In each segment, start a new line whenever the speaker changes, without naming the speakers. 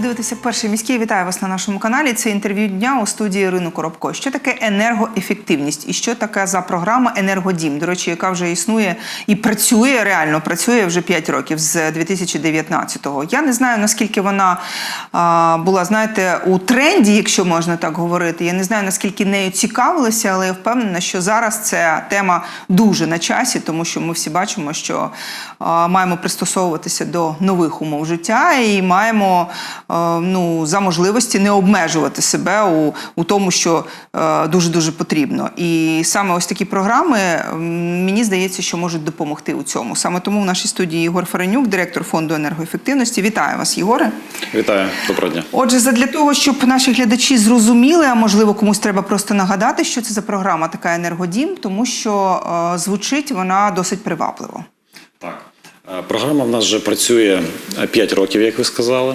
Ви дивитеся перший міський. Вітаю вас на нашому каналі. Це інтерв'ю дня у студії Ірини Коробко. Що таке енергоефективність і що таке за програма Енергодім? До речі, яка вже існує і працює реально працює вже 5 років з 2019-го. Я не знаю наскільки вона а, була, знаєте, у тренді, якщо можна так говорити. Я не знаю наскільки нею цікавилися, але я впевнена, що зараз ця тема дуже на часі, тому що ми всі бачимо, що а, маємо пристосовуватися до нових умов життя і маємо ну, за можливості не обмежувати себе у, у тому, що дуже дуже потрібно. І саме ось такі програми мені здається, що можуть допомогти у цьому. Саме тому в нашій студії Єгор Фаренюк, директор фонду енергоефективності. Вітаю вас, Єгоре.
Вітаю, доброго дня.
Отже, задля того, щоб наші глядачі зрозуміли, а можливо комусь треба просто нагадати, що це за програма така енергодім, тому що е, звучить вона досить привабливо.
Програма в нас вже працює 5 років, як ви сказали.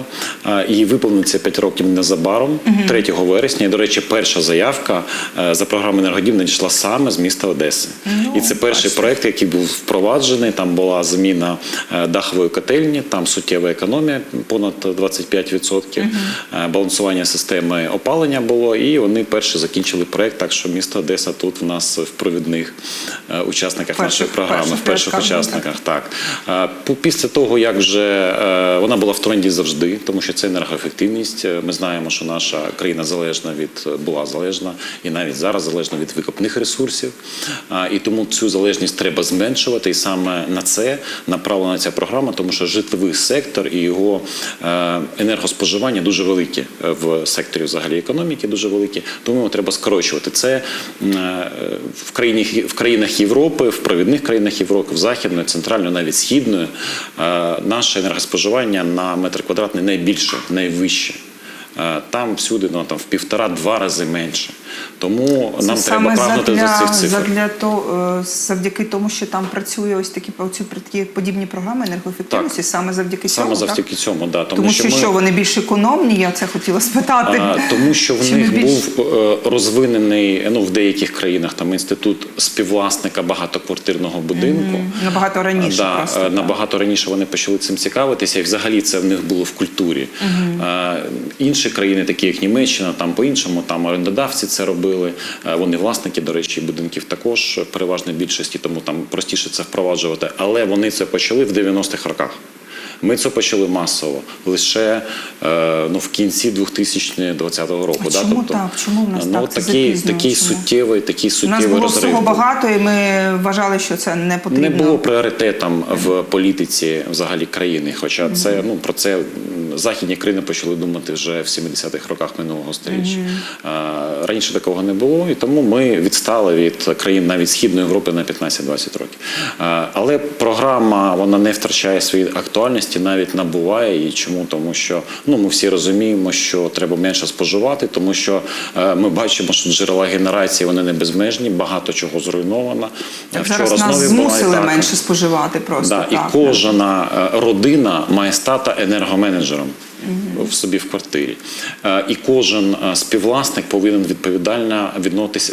І виповниться 5 років незабаром, 3 вересня. І, до речі, перша заявка за програмою «Енергодім» надійшла саме з міста Одеси. І це перший проект, який був впроваджений. Там була заміна е, дахової котельні, там суттєва економія, понад 25%, Е, балансування системи опалення було. І вони перші закінчили проект, так що місто Одеса тут в нас в провідних е, учасниках
Перших-
нашої програми,
перших
в перших
ну,
учасниках. Так. Після того, як вже е, вона була в тренді завжди, тому що це енергоефективність. Е, Ми знаємо, що наша країна залежна від була залежна і навіть зараз залежна від викопних ресурсів. І тому цю залежність треба зменшувати. І саме на це направлена ця програма, тому що житловий сектор і його е, енергоспоживання дуже великі в секторі взагалі економіки, дуже великі. Тому його треба скорочувати. Це в країні в країнах Європи, в провідних країнах Європи, в західної, центральної, навіть східної, е, наше енергоспоживання на метр квадратний найбільше, найвище. Е, Там всюди ну, там, в півтора-два рази менше. Тому нам треба прагнути
задля,
за цих цифр.
задля то, е, завдяки тому, що там працює ось такі такі подібні програми енергоефективності, саме завдяки
Саме
цьому.
завдяки
так?
цьому, да.
Тому, що, що вони більш економні, я це хотіла спитати.
А, тому що в них
більш?
був е, розвинений ну в деяких країнах там інститут співвласника багатоквартирного будинку.
Набагато раніше
Да,
просто.
е,
так.
набагато раніше вони почали цим цікавитися, і взагалі це в них було в культурі. Е, Інші країни, такі як Німеччина, там по-іншому, там орендодавці це робили. Е, Вони власники, до речі, будинків також переважно більшості, тому там простіше це впроваджувати. Але вони це почали в 90-х роках. Ми це почали масово лише е, ну, в кінці 2020 року.
А
да?
чому так? Чому в нас
ну,
так? Це
такий,
запізнює?
такий суттєвий, такий
У нас було всього багато, і ми вважали, що це не потрібно.
Не було пріоритетом в політиці взагалі країни. Хоча це ну про це західні країни почали думати вже в 70-х роках минулого століття. А, Раніше такого не було, і тому ми відстали від країн навіть східної Європи на 15-20 років. А, Але програма вона не втрачає своєї актуальності, навіть набуває її. Чому? Тому що ну ми всі розуміємо, що треба менше споживати, тому що е, ми бачимо, що джерела генерації вони не безмежні, багато чого зруйновано.
Так,
Вчора
зараз нас
була
змусили
атака.
менше споживати просто.
Да,
так.
і кожна е, родина має стати енергоменеджером в собі в квартирі. Е, І кожен е, співвласник повинен відповідально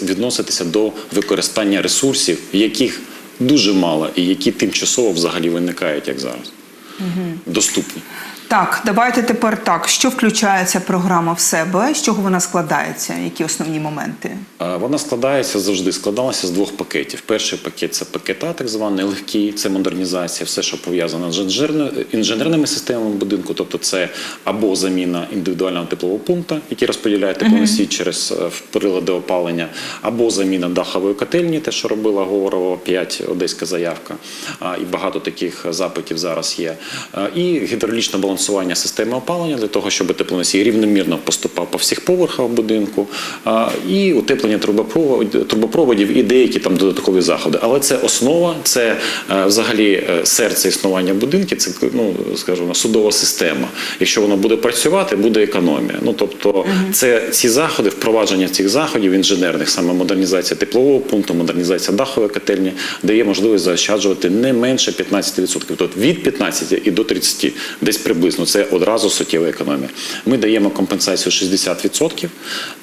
відноситися до використання ресурсів, яких дуже мало, і які тимчасово взагалі виникають, як зараз. Доступні.
Так, давайте тепер так. Що включає ця програма в себе? З чого вона складається? Які основні моменти?
Вона складається завжди, складалася з двох пакетів. Перший пакет це пакет А, так званий легкий, це модернізація, все, що пов'язано з інженерними, системами будинку, тобто це або заміна індивідуального теплового пункту, який розподіляє теплоносій через е, прилади опалення, або заміна дахової котельні, те, що робила Говорова 5, одеська заявка, і багато таких запитів зараз є. І гідравлічне балансування системи опалення для того, щоб теплоносій рівномірно поступав по всіх поверхах будинку, і утеплення трубопроводів, трубопроводів і деякі там додаткові заходи. Але це основа, це е, взагалі е, серце існування будинків, це ну скажімо, судова система. Якщо воно буде працювати, буде економія. Ну тобто, це ці заходи, впровадження цих заходів інженерних, саме модернізація теплового пункту, модернізація дахової котельні, дає можливість заощаджувати не менше 15%, тобто від 15 і до 30, десь приблизно. Приблизно це одразу суттєва економія. Ми даємо компенсацію 60%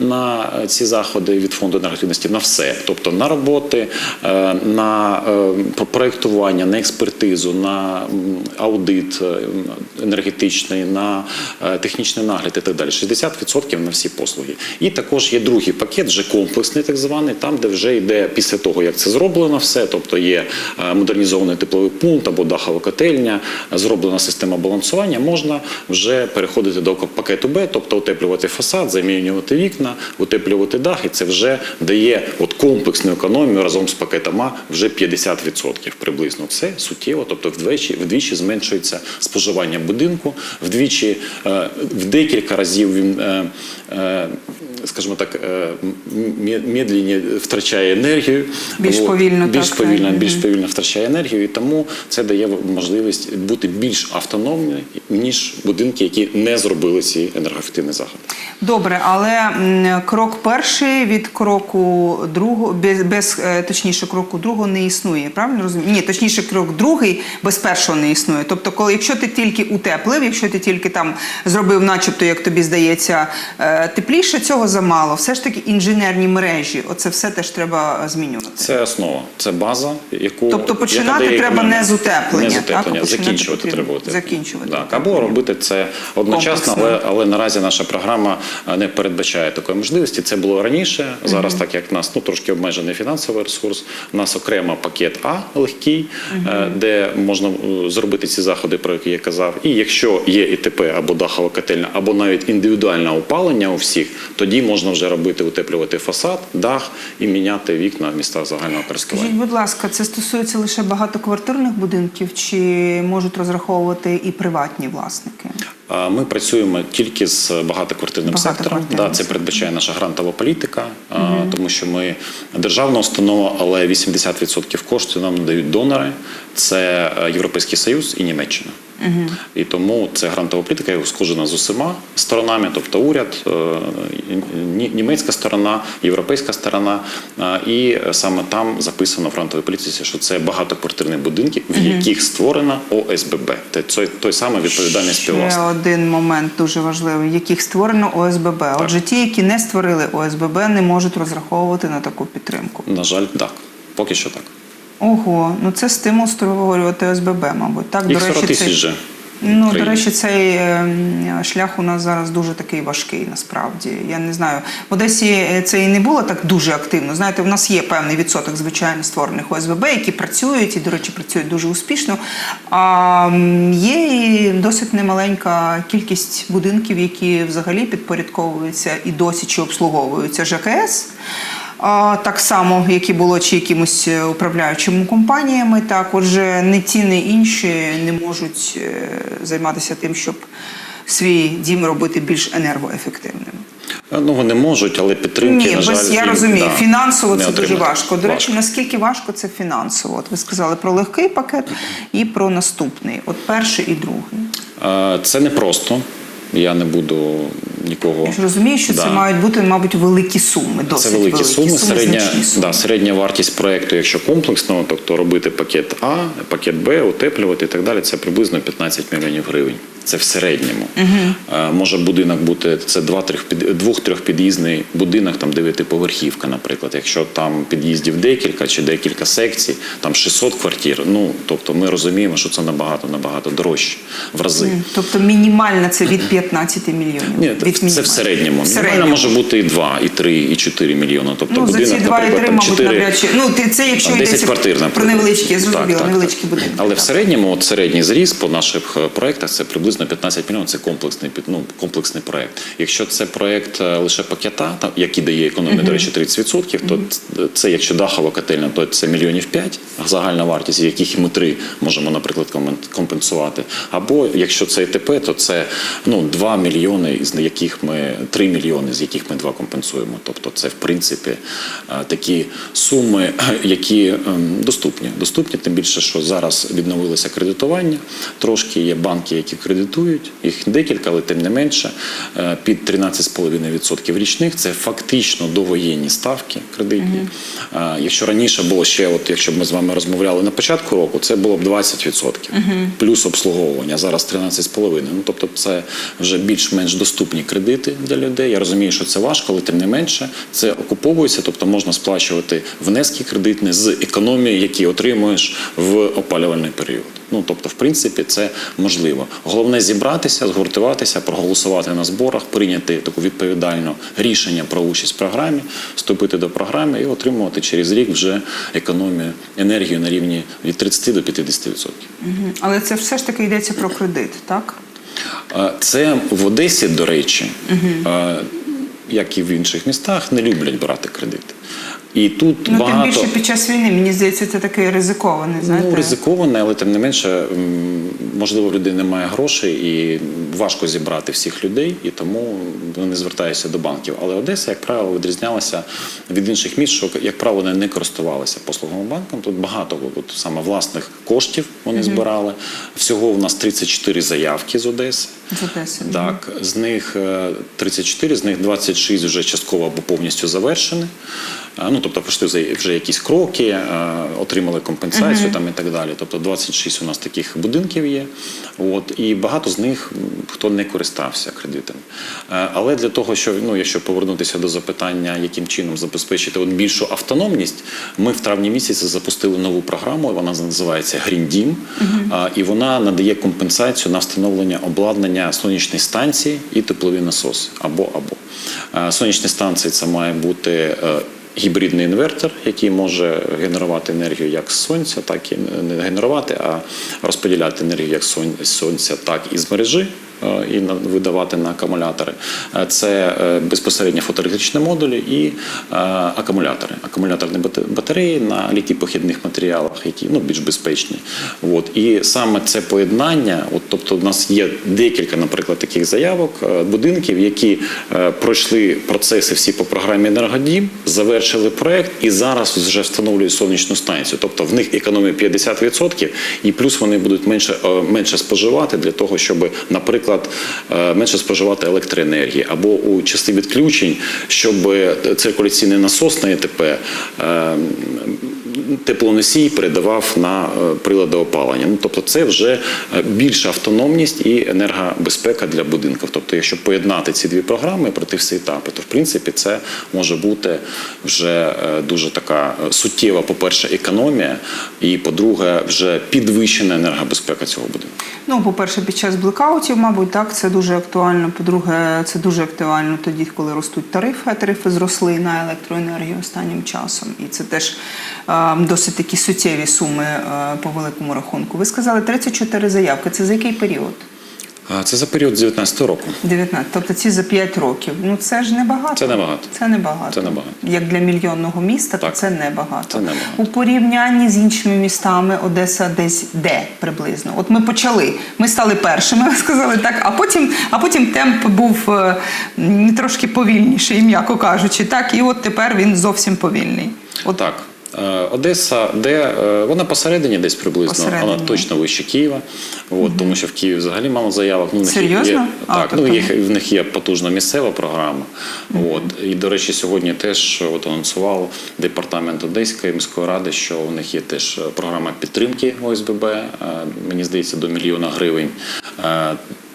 на е, ці заходи від фонду енергоефективності на все, тобто на роботи, е, на е, проєктування, на експертизу, на аудит енергетичний, на технічний нагляд і так далі. 60% на всі послуги. І також є другий пакет, вже комплексний, так званий, там, де вже йде після того, як це зроблено все, тобто є модернізований тепловий пункт або дахова котельня, зроблена система балансування, можна вже переходити до пакету Б, тобто утеплювати фасад, замінювати вікна, утеплювати дах, і це вже дає от комплексну економію разом з пакетом А вже 50% приблизно. Це суттєво, тобто вдвічі, вдвічі зменшується споживання будинку, вдвічі е, в декілька разів він. Скажімо так, е, медленні втрачає енергію,
Більш повільно,
більш
так,
повільно,
так.
більш повільно втрачає енергію, і тому це дає можливість бути більш автономними ніж будинки, які не зробили ці енергоефективні заходи.
Добре, але крок перший від кроку другого, без, без е, точніше, кроку другого не існує. Правильно розумію? Ні, точніше, крок другий без першого не існує. Тобто, коли якщо ти тільки утеплив, якщо ти тільки там зробив, начебто, як тобі здається, е, тепліше, цього замало. Все ж таки інженерні мережі, оце все теж треба змінювати.
Це основа, це база, яку
Тобто починати
дає
треба не з утеплення,
не з утеплення,
починати
закінчувати
потрібно.
треба утеплення.
Закінчувати
так, або робити це одночасно, але, але наразі наша програма не передбачає такої можливості. Це було раніше. Зараз, так як в нас ну трошки обмежений фінансовий ресурс, у нас окремо пакет А легкий, е, де можна е, зробити ці заходи, про які я казав. І якщо є ІТП або дахова котельня, або навіть індивідуальне опалення у всіх, тоді можна вже робити утеплювати фасад, дах і міняти вікна в містах загального користування.
Скажіть, будь ласка, це стосується лише багатоквартирних будинків, чи можуть розраховувати і приватні власники?
Ми працюємо тільки з багатоквартирним сектором. Да, це передбачає наша грантова політика, тому що ми державна установа, але 80% коштів нам надають донори. Це е, Європейський Союз і Німеччина. І тому це грантова політика, узгоджена з усіма сторонами, тобто уряд, е, німецька сторона, європейська сторона. е, І саме там записано в грантовій політиці, що це багатоквартирні будинки, в яких створена ОСББ. Це той, той самий відповідальний
Ще один момент дуже важливий, яких створено ОСББ. Отже, ті, які не створили ОСББ, не можуть розраховувати на таку підтримку.
На жаль, так. Поки що так.
Ого, ну це стимул створювати ОСББ, мабуть. Так,
Їх 40
цей-
тисяч вже.
Ну, до речі, цей ем, шлях у нас зараз дуже такий важкий, насправді. Я не знаю. В Одесі е, це і не було так дуже активно. Знаєте, в нас є певний відсоток звичайно створених ОСББ, які працюють і, до речі, працюють дуже успішно. А є і досить немаленька кількість будинків, які взагалі підпорядковуються і досі чи обслуговуються ЖКС. Так само, як і було чи якимось е, управляючими компаніями, так отже, не ті, не інші не можуть е, займатися тим, щоб свій дім робити більш енергоефективним.
Ну, вони можуть, але підтримки,
Ні,
на жаль,
я
їм,
розумію,
да,
фінансово це дуже важко. До речі, наскільки важко це фінансово? От ви сказали про легкий пакет і про наступний. От перший і другий.
Е, Це не просто. Я не буду нікого.
Я ж розумію, що це мають бути, мабуть, великі суми. Досить
Це великі, суми. Середня,
суми.
Да, середня вартість проекту, якщо комплексно, тобто робити пакет А, пакет Б, утеплювати і так далі, це приблизно 15 мільйонів гривень. Це в середньому. Е, може будинок бути це два-трьох під двох-трьох під'їзний будинок, там дев'ятиповерхівка, наприклад. Якщо там під'їздів декілька чи декілька секцій, там 600 квартир. Ну тобто ми розуміємо, що це набагато набагато дорожче в рази.
Тобто мінімальна це від 15 мільйонів.
Ні,
від
це в середньому.
В середньому.
може бути і 2, і 3, і 4 мільйони. Тобто
Ну, за ці 2 і 3,
наприклад, там
мабуть,
4,
навряд чи. Ну, це якщо
там 10
йдеться
квартир,
про
наприклад.
невеличкі, я зрозуміла,
Так, так,
невеличкі
так.
будинки.
Але в середньому от середній зріст по наших е, проектах це приблизно 15 мільйонів. Це комплексний під- ну, комплексний проект. Якщо це проект е, лише пакета, там, який дає економію, до речі, 30%, то ц- це якщо дахова котельня, то це мільйонів 5 загальна вартість, яких ми 3 можемо, наприклад, комен- компенсувати. Або якщо це ІТП, то це ну 2 мільйони, яких яких ми 3 мільйони, з яких ми 2 компенсуємо. Тобто, це в принципі е, такі суми, які ем, доступні. Доступні, тим більше, що зараз відновилося кредитування. Трошки є банки, які кредитують, їх декілька, але тим не менше. Е, Під 13,5% річних це фактично довоєнні ставки кредитні. Е, Якщо раніше було ще, от якщо б ми з вами розмовляли на початку року, це було б 20% плюс обслуговування. Зараз 13,5%. Ну тобто, це вже більш-менш доступні кредити для людей. Я розумію, що це важко, але тим не менше це окуповується, тобто можна сплачувати внески кредитні з економії, які отримуєш в опалювальний період. Ну тобто, в принципі, це можливо. Головне зібратися, згуртуватися, проголосувати на зборах, прийняти таку відповідальне рішення про участь в програмі, вступити до програми і отримувати через рік вже економію енергію на рівні від 30 до 50%.
Мгм. Але це все ж таки йдеться про кредит, так?
Це в Одесі, до речі, як і в інших містах, не люблять брати кредити. І тут
Ну,
багато
тим більше під час війни, мені здається, це такий ризикований, знаєте.
ну, ризиковане, але тим не менше, можливо, в людей немає грошей і важко зібрати всіх людей, і тому вони звертаються до банків. Але Одеса, як правило, відрізнялася від інших міст, що як правило вони не користувалися послугами банком. Тут багато от, саме власних коштів вони збирали. Всього в нас 34 заявки з Одеси.
З Одеси.
Так, з них е, 34, з них 26 вже частково або повністю завершені. Е, Ну, тобто пройшли вже- якісь кроки, е, отримали компенсацію там і так далі. Тобто 26 у нас таких будинків є. От, і багато з них хто не користався кредитом. Е, Але для того, що ну, якщо повернутися до запитання, яким чином забезпечити от більшу автономність, ми в травні місяці запустили нову програму. Вона називається Green Dім, А, і вона надає компенсацію на встановлення обладнання сонячної станції і теплові насоси або або сонячні станції це має бути. Гібридний інвертор, який може генерувати енергію як з сонця, так і не генерувати, а розподіляти енергію як з сонця, так і з мережі і видавати на акумулятори. Е, Це е, безпосередньо фотоелектричні модулі і е, акумулятори. Акумуляторні батареї на літій-похідних матеріалах, які ну, більш безпечні. От. І саме це поєднання, от, тобто у нас є декілька, наприклад, таких заявок, е, будинків, які е, пройшли процеси всі по програмі Енергодім, завершили проект і зараз вже встановлюють сонячну станцію. Тобто в них економія 50%, і плюс вони будуть менше, е, менше споживати для того, щоб, наприклад, е, менше споживати електроенергії або у часи відключень, щоб циркуляційний насос на ЕТП е, теплоносій передавав на е, прилади опалення. Ну, тобто це вже е, більша автономність і енергобезпека для будинків. Тобто, якщо поєднати ці дві програми, пройти всі етапи, то в принципі це може бути вже е, дуже така суттєва, по-перше, економія, і по-друге, вже підвищена енергобезпека цього будинку.
Ну, по-перше, під час блекаутів, мабуть, так, це дуже актуально. По-друге, це дуже актуально тоді, коли ростуть тарифи, а тарифи зросли на електроенергію останнім часом. І це теж е, досить такі суттєві суми е, по великому рахунку. Ви сказали 34 заявки. Це за який період?
Це за період з 19 року.
19. Тобто ці за 5 років. Ну це ж небагато.
Це небагато.
Це небагато.
Це небагато.
Як для мільйонного міста,
Так.
то це небагато.
Це небагато.
У порівнянні з іншими містами Одеса десь де приблизно. От ми почали. Ми стали першими, сказали так, а потім, а потім темп був е, трошки повільніший, м'яко кажучи. Так, і от тепер він зовсім повільний. От
Так. Е, Одеса, де е, вона посередині десь приблизно,
Посередині.
вона точно вище Києва. От, Тому що в Києві взагалі мало заявок. Ну, в них
Серйозно?
Є,
А,
так,
тобто-
ну, їх, в них є потужна місцева програма. От. І, до речі, сьогодні теж от, анонсував департамент Одеської міської ради, що у них є теж е, програма підтримки ОСББ, е, мені здається, до мільйона гривень.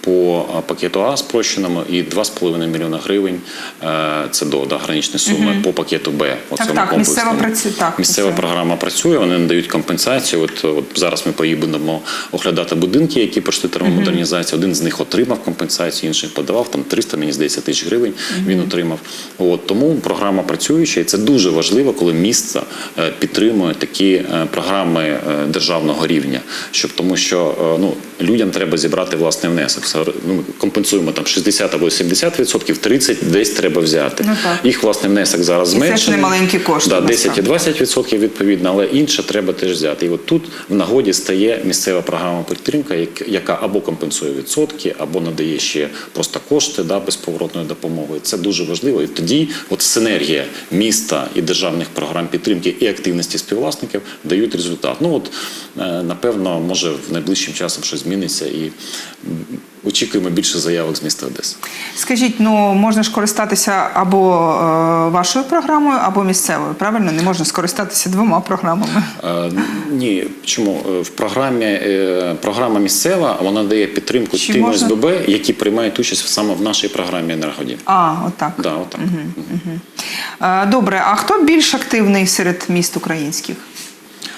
По е, пакету А спрощеному і 2,5 мільйона гривень е, це до да, граничної суми по пакету Б. оцьому
так, місцева працює, так,
Місцева
місцева.
програма працює, вони надають компенсацію. От, от зараз ми поїдемо оглядати будинки, які пройшли термомодернізацію. Один з них отримав компенсацію, інший подавав там 300, мені здається, тисяч гривень. Він отримав. От тому програма працююча, і це дуже важливо, коли місто е, підтримує такі програми державного рівня, щоб тому, що ну людям треба зібрати власний внесок. Ну, ми компенсуємо там 60 або 70 відсотків, 30 десь треба взяти.
Ну, так.
Їх власне внесок зараз
І це ж не маленькі кошти,
Да, 10 і 20 відсотків відповідно, але інше треба теж взяти. І от тут в нагоді стає місцева програма підтримка, яка або компенсує відсотки, або надає ще просто кошти да, безповоротної допомоги. Це дуже важливо. І тоді от синергія міста і державних програм підтримки і активності співвласників дають результат. Ну от е, напевно, може в найближчим часом щось зміниться і очікуємо більше заявок з міста Одеси.
Скажіть, ну можна ж користатися або е, вашою програмою, або місцевою. Правильно, не можна скористатися двома програмами.
Е, Ні, чому Е, в програмі е, програма місцева вона дає підтримку
Чи
тим
можна-
ОСББ, які приймають участь саме в нашій програмі енергодім.
А, отак.
Да, отак.
Е, Добре, а хто більш активний серед міст українських?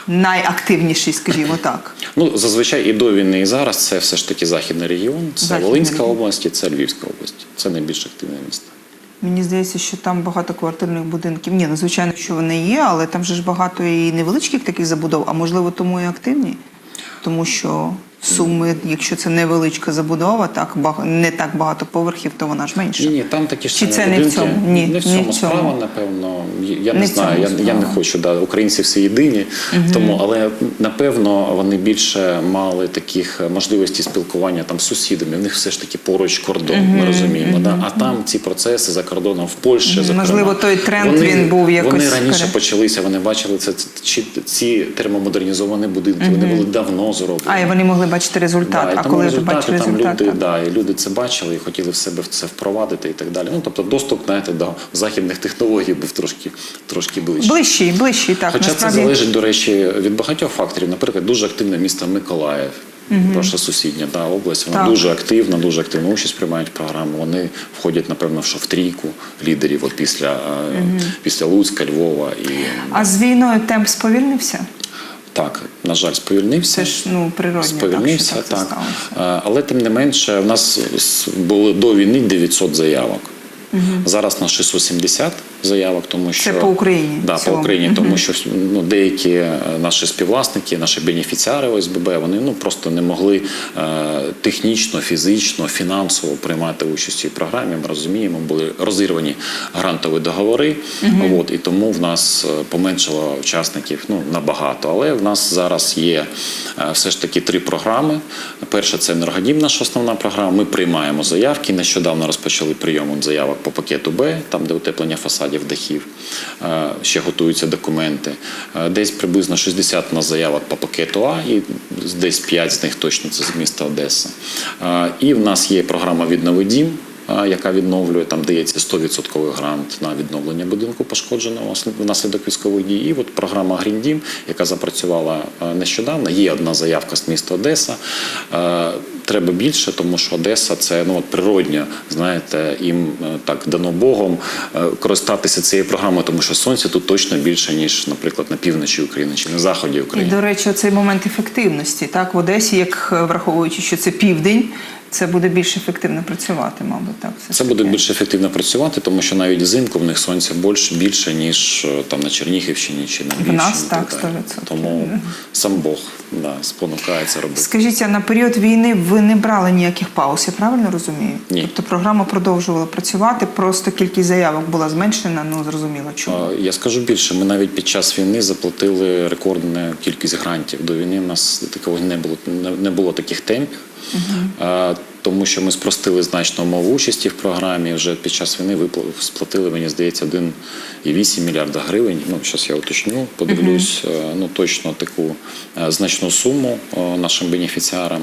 Найактивніший, скажімо так.
Ну зазвичай і до війни, і зараз це все ж таки західний регіон, це
Західний
Волинська
регіон.
область, і це Львівська область. Це найбільш активне місто.
Мені здається, що там багато квартирних будинків. Ні, ну звичайно, що вони є, але там же ж багато і невеличких таких забудов, а можливо, тому і активні. Тому що суми, якщо це невеличка забудова, так не так багато поверхів, то вона ж менша.
Ні, ні, там такі ж
Чи це не в цьому? Ні,
не в цьому справа, напевно. Я
Не
не, знаю, я, я не хочу, да, українці всі єдині, тому, але напевно вони більше мали таких можливостей спілкування там з сусідами. В них все ж таки поруч кордон, ми розуміємо. Да? А там ці процеси за кордоном в Польщі, зокрема,
Можливо, той тренд,
вони,
він був якось
Вони раніше
пере-
почалися, вони бачили це, ці, ці термомодернізовані будинки, вони були давно зроблені.
А і вони могли бачити результат.
Да,
а коли ви бачили
там
результат,
люди,
так.
да, і люди це бачили і хотіли в себе це впровадити і так далі. Ну тобто доступ знаєте, до західних технологій був трошки трошки ближче.
ближчий, ближчий, так
Хоча
насправді.
це залежить, до речі, від багатьох факторів. Наприклад, дуже активне місто Миколаїв. Наша сусідня да, область, вона
Так.
дуже активна, дуже активну участь приймають програму. Вони входять, напевно, що в трійку лідерів от після, е, після Луцька, Львова і
А з війною темп сповільнився?
Так, на жаль, сповільнився.
Це ж ну природньо,
Сповільнився,
так, що так,
так. Е, Але тим не менше, в нас були до війни 900 заявок. Зараз на 670 заявок, тому що
по Україні
Да, по. Україні, тому що ну, деякі е, наші співвласники, наші бенефіціари ОСББ, вони ну просто не могли е, технічно, фізично, фінансово приймати участь у цій програмі. Ми розуміємо, були розірвані грантові договори. От і тому в нас е, поменшало учасників ну набагато. Але в нас зараз є е, все ж таки три програми. Перша це енергодім, наша основна програма. Ми приймаємо заявки. Нещодавно розпочали прийом заявок по пакету Б, там де утеплення фасадів дахів. Е, Ще готуються документи. Е, Десь приблизно 60 на заявок по пакету А, і десь 5 з них точно це з міста Одеса. Е, І в нас є програма Віднови дім. Яка відновлює там дається 100% грант на відновлення будинку пошкодженого внаслідок військових дій. І от програма Green Дім, яка запрацювала нещодавно. Є одна заявка з міста Одеса. Треба більше, тому що Одеса це ну от природньо, знаєте, їм е, так дано Богом е, користатися цією програмою, тому що сонця тут точно більше ніж, наприклад, на півночі України чи на заході
І,
України.
до речі, цей момент ефективності. Так, в Одесі, як е, враховуючи, що це південь, це буде більш ефективно працювати, мабуть. Так, все
Це буде більш ефективно працювати, тому що навіть взимку в них сонця більше, більше ніж е, там на Чернігівщині чи на Львівщині.
нас так, 100%.
Тому сам Бог да, спонукає це робити.
Скажіть, а на період війни ви не брали ніяких пауз, я правильно розумію?
Ні.
Тобто програма продовжувала працювати, просто кількість заявок була зменшена, ну зрозуміло чому.
Я скажу більше, ми навіть під час війни заплатили рекордну кількість грантів. До війни в нас такого не було не було таких темпів, а, тому що ми спростили значно умови участі в програмі. Вже під час війни сплатили, мені здається, 1,8 мільярда гривень. Ну, зараз я уточню, подивлюсь, е, ну точно таку е, значну суму е, нашим бенефіціарам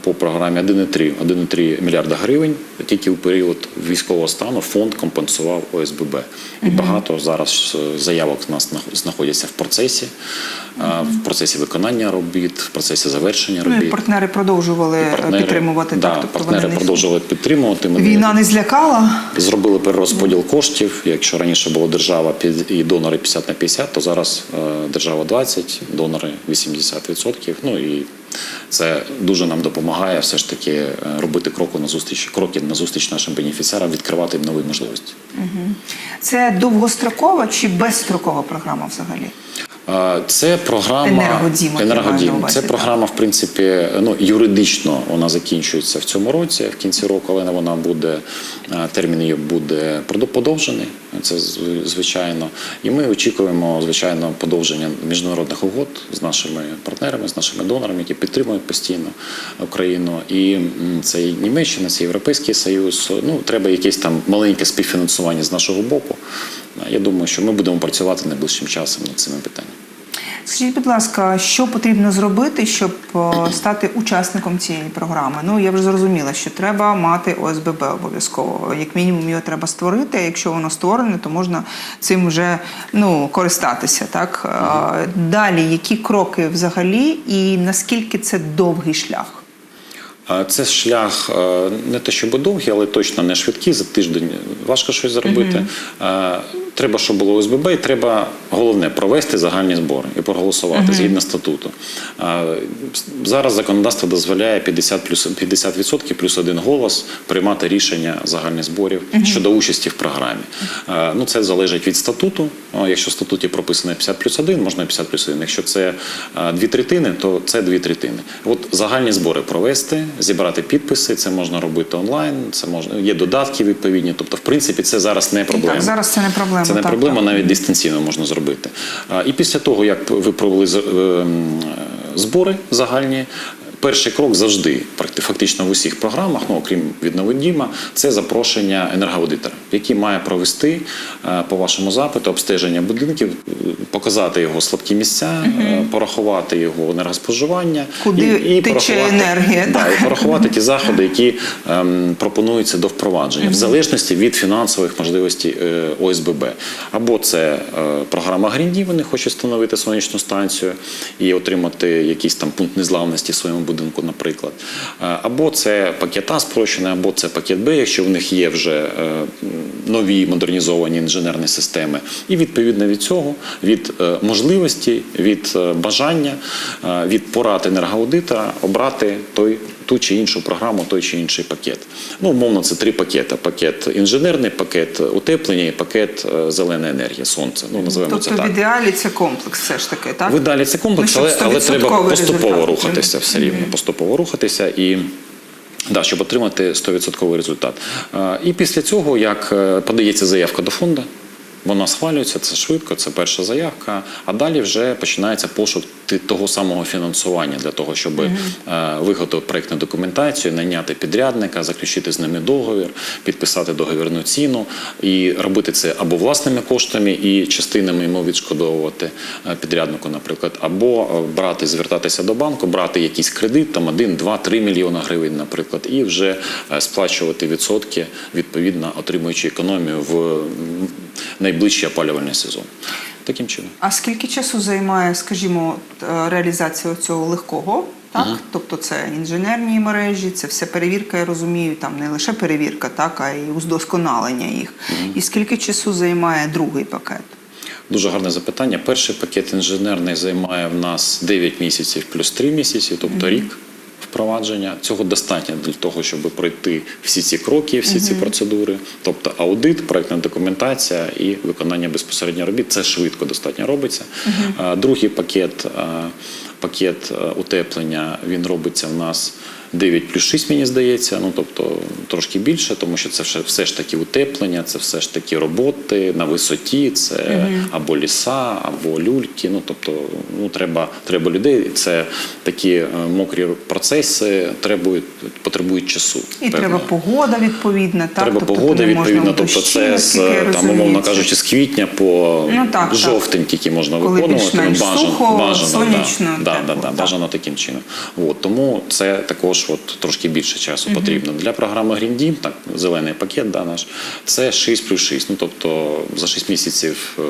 по програмі 1,3 1,3 мільярда гривень. Тільки у період військового стану фонд компенсував ОСББ. І багато зараз заявок у нас знаходяться в процесі, в процесі виконання робіт, в процесі завершення
Ну і
робіт.
партнери продовжували
Партнери-
підтримувати
да,
так. Тобто
партнери
вони
продовжували підтримувати. Ми
Війна не злякала.
Зробили перерозподіл коштів. Якщо раніше було держава під- і донори 50 на 50, то зараз е, держава 20, донори 80%. Ну і це дуже нам допомагає все ж таки е, робити кроку на зустріч, кроки на зустріч нашим бенефіціарам, відкривати їм нові можливості.
Це довгострокова чи безстрокова програма взагалі?
Це програма
Енергодім, от я маю на
Енергодім. Це програма, в принципі, ну юридично вона закінчується в цьому році, в кінці року, але вона буде термін її буде подовжений. Це звичайно. І ми очікуємо звичайно подовження міжнародних угод з нашими партнерами, з нашими донорами, які підтримують постійно Україну. І це і Німеччина, це Європейський Союз. Ну треба якесь там маленьке співфінансування з нашого боку. Я думаю, що ми будемо працювати найближчим часом над цими питаннями.
Скажіть, будь ласка, що потрібно зробити, щоб е, стати учасником цієї програми? Ну я вже зрозуміла, що треба мати ОСББ обов'язково. Як мінімум його треба створити. А якщо воно створене, то можна цим вже ну користатися. Так Е, далі, які кроки взагалі, і наскільки це довгий шлях?
Це шлях е, не те, щоб довгий, але точно не швидкий. За тиждень важко щось зробити. Е, Треба, щоб було ОСББ, і треба головне провести загальні збори і проголосувати згідно статуту. Зараз законодавство дозволяє 50 плюс 50% плюс один голос приймати рішення загальних зборів щодо участі в програмі. Ну це залежить від статуту. Якщо в статуті прописано 50 плюс 1, можна 50 плюс 1. Якщо це дві третини, то це дві третини. От загальні збори провести, зібрати підписи. Це можна робити онлайн. Це можна є додатки відповідні. Тобто, в принципі, це зараз не проблема.
Так, зараз це не проблема.
Це не
так,
проблема,
так.
навіть дистанційно можна зробити. І після того, як ви провели ем, збори загальні. Перший крок завжди, фактично в усіх програмах, ну окрім віднови Діма, це запрошення енергоаудитора, який має провести е, по вашому запиту обстеження будинків, показати його слабкі місця, е, порахувати його енергоспоживання
Куди тече енергія,
Да,
так.
і порахувати ті заходи, які ем, пропонуються до впровадження, в залежності від фінансових можливостей е, ОСББ. Або це е, програма Грінді, вони хочуть встановити сонячну станцію і отримати якийсь там пункт незламності в своєму будинку, наприклад. Е, Або це пакет А спрощений, або це пакет Б, якщо в них є вже е, нові модернізовані інженерні системи. І відповідно від цього, від е, можливості, від бажання, від порад енергоаудитора обрати той ту чи іншу програму, той чи інший пакет. Ну, умовно, це три пакети: пакет інженерний, пакет утеплення і пакет е, зелена енергія, сонце. Ну, називаємо
Тобто
це
в ідеалі це комплекс, все ж таки, так?
Ви далі це комплекс,
Ну,
але, але треба поступово
результат.
рухатися все рівно, поступово рухатися і. Да, щоб отримати 100% результат. Е, І після цього, як е, подається заявка до фонду, вона схвалюється, це швидко, це перша заявка. А далі вже починається пошук того самого фінансування для того, щоб е, виготовити проєктну документацію, найняти підрядника, заключити з ними договір, підписати договірну ціну і робити це або власними коштами і частинами йому відшкодовувати е, підряднику, наприклад, або е, брати, звертатися до банку, брати якийсь кредит, там 1, 2, 3 мільйона гривень, наприклад, і вже е, сплачувати відсотки, відповідно отримуючи економію в найближчий опалювальний сезон. Таким чином.
А скільки часу займає, скажімо, е, реалізація цього легкого? Так, тобто це інженерні мережі, це все перевірка, я розумію, там не лише перевірка, так, а й удосконалення їх. І скільки часу займає другий пакет?
Дуже гарне запитання. Перший пакет інженерний займає в нас 9 місяців плюс 3 місяці, тобто рік впровадження. Цього достатньо для того, щоб пройти всі ці кроки, всі ці процедури. Тобто аудит, проектна документація і виконання безпосередньо робіт. Це швидко достатньо робиться. Другий пакет, пакет утеплення, він робиться в нас 9 плюс 6, мені здається, ну тобто трошки більше, тому що це все, ж таки утеплення, це все ж таки роботи на висоті, це або ліса, або люльки. Ну тобто, ну треба, треба людей. Це такі е, мокрі процеси, требують, потребують часу.
І треба погода відповідна, так?
Треба
тобто
погода відповідно, тобто це з там, умовно кажучи, з квітня по
Ну, так, так.
тільки можна
Коли
виконувати.
більш-менш
бажано,
сухо,
бажано,
сонячно,
да, да,
тепло,
да, да,
так.
бажано таким чином. От, тому це також от, трошки більше часу потрібно. Для програми Green Deal, так, зелений пакет да, наш, це 6 плюс 6. Ну, тобто за 6 місяців е,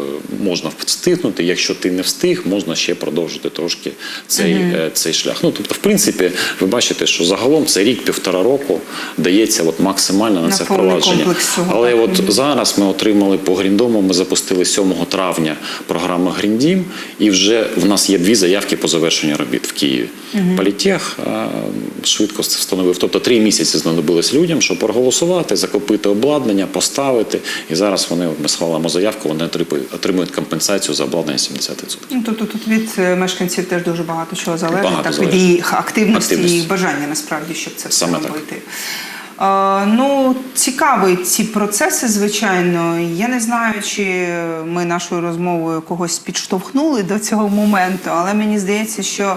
можна встигнути. Якщо ти не встиг, можна ще продовжити трошки цей, е, цей шлях. Ну, тобто, в принципі, ви бачите, що загалом це рік-півтора року дається от максимально на
На
це впровадження. Але от зараз ми отримали по Гріндому. Ми запустили 7 травня програму Гріндім, і вже в нас є дві заявки по завершенню робіт в Києві. Політех, швидко встановив. Тобто три місяці знадобилось людям, щоб проголосувати, закупити обладнання, поставити. І зараз вони ми схвалимо заявку, вони отримують- компенсацію за обладнання 70%.
Ну, тут, тут, від е, мешканців теж дуже багато чого залежить,
Багато
так
залежить.
від їх активності,
Активності.
і бажання насправді, щоб це все
Саме
робити. Е, ну, цікаві ці процеси, звичайно. Я не знаю, чи ми нашою розмовою когось підштовхнули до цього моменту, але мені здається, що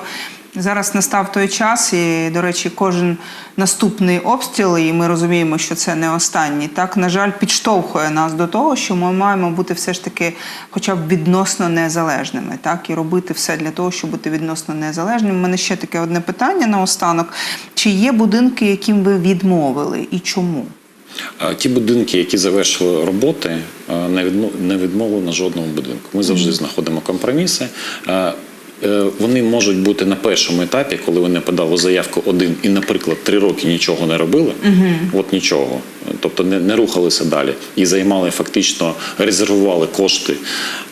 зараз настав той час, і, до речі, кожен наступний обстріл, і ми розуміємо, що це не останній. Так, на жаль, підштовхує нас до того, що ми маємо бути все ж таки, хоча б відносно незалежними, так і робити все для того, щоб бути відносно незалежним. У мене ще таке одне питання наостанок: чи є будинки, яким ви відмовили, і чому?
Ті будинки, які завершили роботи, не відмо- не жодному будинку. Ми завжди знаходимо компроміси. Е, Вони можуть бути на першому етапі, коли вони подали заявку один і, наприклад, три роки нічого не робили, от нічого, тобто не, не рухалися далі і займали фактично, резервували кошти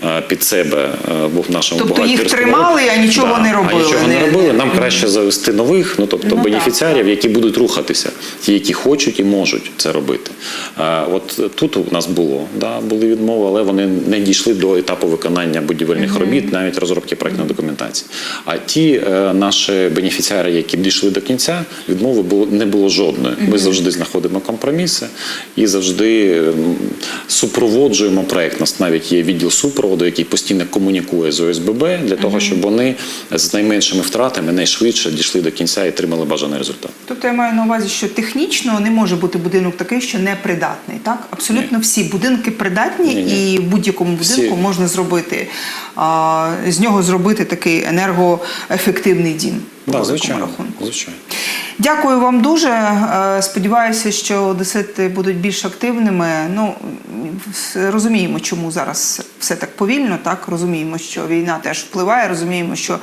е, під себе е, в нашому
Тобто їх тримали, а нічого не робили,
А нічого не
не-
робили. Нам краще завести нових, ну тобто
Ну, так,
бенефіціарів, які будуть рухатися, ті, які хочуть і можуть це робити. А, от тут у нас було, да, були відмови, але вони не дійшли до етапу виконання будівельних робіт, навіть розробки проектної документації. А ті е, наші бенефіціари, які дійшли до кінця, відмови було не було жодної. Ми завжди знаходимо компроміси і завжди супроводжуємо проект. У нас навіть є відділ супроводу, який постійно комунікує з ОСББ для того, щоб вони з найменшими втратами найшвидше дійшли до кінця і отримали бажаний результат.
Тобто я маю на увазі, що технічно не може бути будинок такий, що не придатний. Так, абсолютно всі будинки придатні, і в будь-якому будинку
Всі.
можна зробити а, з нього зробити такий енергоефективний дім.
Так, звичайно, звичайно.
Дякую вам дуже. Е, Сподіваюся, що одесити будуть більш активними. Ну розуміємо, чому зараз все так повільно. Так розуміємо, що війна теж впливає. Розуміємо, що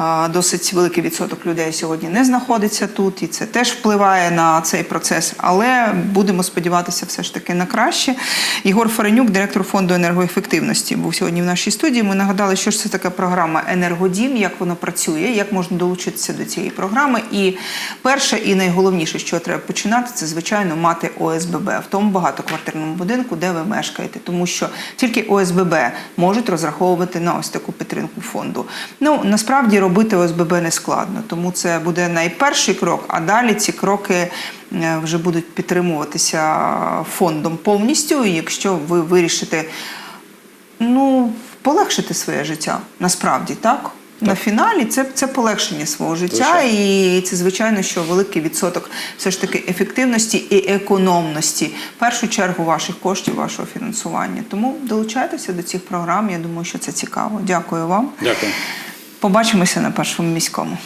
е, досить великий відсоток людей сьогодні не знаходиться тут, і це теж впливає на цей процес. Але будемо сподіватися, все ж таки на краще. Ігор Фаренюк, директор фонду енергоефективності, був сьогодні в нашій студії. Ми нагадали, що ж це така програма Енергодім, як вона працює, як можна долучитися до цієї програми. І перше і найголовніше, що треба починати, це звичайно мати ОСББ в тому багатоквартирному будинку, де ви мешкаєте, тому що тільки ОСББ можуть розраховувати на ось таку підтримку фонду. Ну насправді робити ОСББ не складно, тому це буде найперший крок, а далі ці кроки е, вже будуть підтримуватися фондом повністю. Якщо ви вирішите ну, полегшити своє життя, насправді, так? На фіналі це, це полегшення свого життя, і це звичайно, що великий відсоток все ж таки ефективності і економності, в першу чергу ваших коштів, вашого фінансування. Тому долучайтеся до цих програм. Я думаю, що це цікаво. Дякую вам.
Дякую.
Побачимося на першому міському.